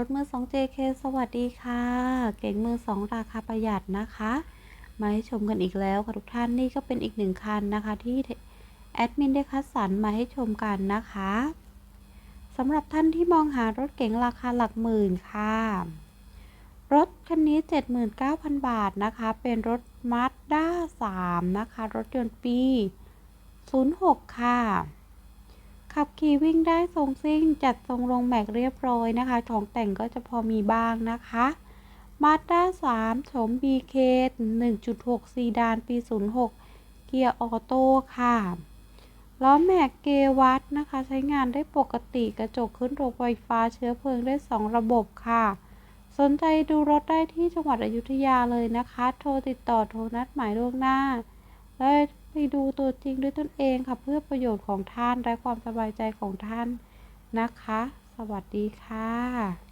รถมือ 2 JK สวัสดีค่ะ เก่งมือ 2 ราคาประหยัดนะคะ มาให้ชมกันอีกแล้วค่ะทุกท่านนี่ก็เป็นอีกหนึ่งคันนะคะที่แอดมินได้คัดสรรมาให้ชมกันนะคะสำหรับท่านที่มองหารถเก๋งราคาหลักหมื่นค่ะ รถคันนี้ 79,000 บาทนะคะ เป็นรถ Mazda 3นะคะ รถยนต์ปี 06 ค่ะ ขับขี่วิ่งได้ทรงซิ่ง จัดทรงลงแม็กเรียบร้อยนะคะ ของแต่งก็จะพอมีบ้างนะคะมาด้า3โฉม BK 1.6 ซีดานปี 06 เกียร์ออโต้ค่ะล้อแม็กเกวัตนะคะ ใช้งานได้ปกติกระจกขึ้นโรงไฟฟ้าเชื้อเพลิงได้ 2 ระบบค่ะ สนใจดูรถได้ที่จังหวัดอยุธยาเลยนะคะ โทรติดต่อโทรนัดหมายล่วงหน้า ได้ไปดูตัวจริงด้วยตนเองค่ะเพื่อประโยชน์ของท่านและความสบายใจของท่านนะคะ สวัสดีค่ะ